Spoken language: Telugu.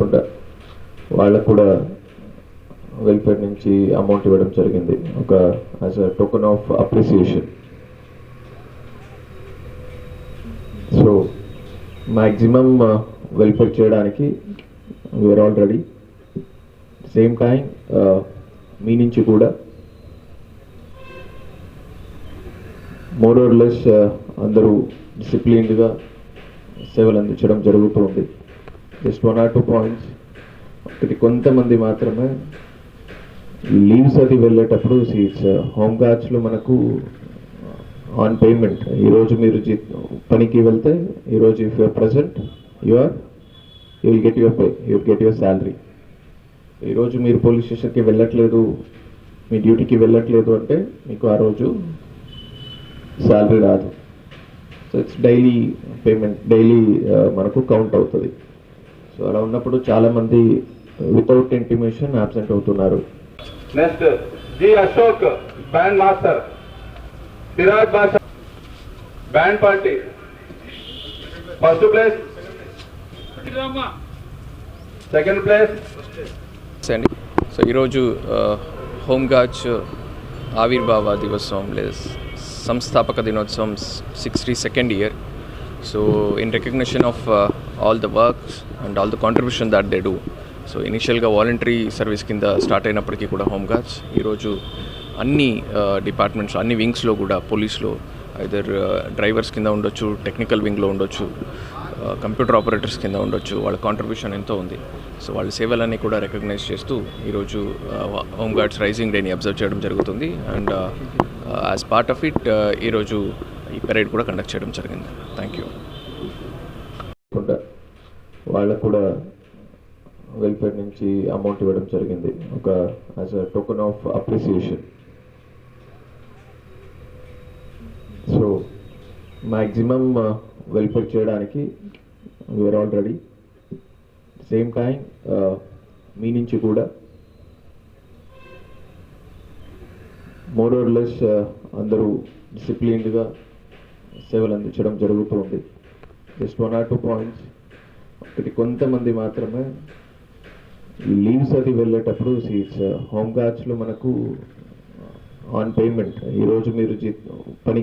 కూడా వాళ్ళకు కూడా వెల్ఫేర్ నుంచి అమౌంట్ ఇవ్వడం జరిగింది. ఒక as a token of appreciation so maximum welfare చేయడానికి we are already same time మీ నుంచి కూడా మోర్ ఆర్ లెస్ అందరూ డిసిప్లిన్డ్గా సేవలు అందించడం జరుగుతూ ఉంది. Just one or two points. ఒకటి కొంతమంది మాత్రమే లీవ్స్ అది వెళ్ళేటప్పుడు సీట్స్ హోమ్ గార్డ్స్లో మనకు ఆన్ పేమెంట్ ఈరోజు మీరు జీ పనికి వెళ్తే ఈరోజు if you're present you are you will get your pay you get your salary ఈరోజు మీరు పోలీస్ స్టేషన్కి వెళ్ళట్లేదు మీ డ్యూటీకి వెళ్ళట్లేదు అంటే మీకు ఆ రోజు శాలరీ రాదు. So it's daily payment daily మనకు కౌంట్ అవుతుంది. సో అలా ఉన్నప్పుడు చాలామంది వితౌట్ ఇంటిమేషన్ అబ్సెంట్ అవుతున్నారు. Next G Ashok band master Siraj Basha band party first place second place అండి సో ఈరోజు ఆ, హోమ్ గార్డ్స్ ఆవిర్భావ దివోత్సవం లేదా సంస్థాపక దినోత్సవం sixty second year so in recognition of all the works and all the contribution that they do so ఇనిషియల్గా వాలంటరీ సర్వీస్ కింద స్టార్ట్ అయినప్పటికీ కూడా హోమ్ గార్డ్స్ ఈరోజు అన్ని uh, డిపార్ట్మెంట్స్ అన్ని వింగ్స్లో కూడా పోలీస్లో ఐదర్ డ్రైవర్స్ కింద ఉండొచ్చు టెక్నికల్ వింగ్లో ఉండొచ్చు uh, కంప్యూటర్ ఆపరేటర్స్ కింద ఉండొచ్చు వాళ్ళ కాంట్రిబ్యూషన్ ఎంతో ఉంది. సో వాళ్ళ సేవలన్నీ కూడా రికగ్నైజ్ చేస్తూ ఈరోజు హోమ్ గార్డ్స్ రైజింగ్ డేని అబ్జర్వ్ చేయడం జరుగుతుంది. And as part of it ఈరోజు ఈ పెరేడ్ కూడా కండక్ట్ చేయడం జరిగింది. థ్యాంక్ యూ వాళ్ళకు కూడా వెల్ఫేర్ నుంచి అమౌంట్ ఇవ్వడం జరిగింది. ఒక as a token of appreciation so maximum welfare చేయడానికి we are already same time మీ నుంచి కూడా మోర్ ఆర్ లెస్ అందరూ డిసిప్లిన్డ్గా సేవలు అందించడం జరుగుతుంది just one or two points ఒకటి కొంతమంది మాత్రమే లీవ్స్ అది వెళ్ళేటప్పుడు సీట్స్ హోమ్ గార్డ్స్లో మనకు ఆన్ పేమెంట్ ఈరోజు మీరు జీ పని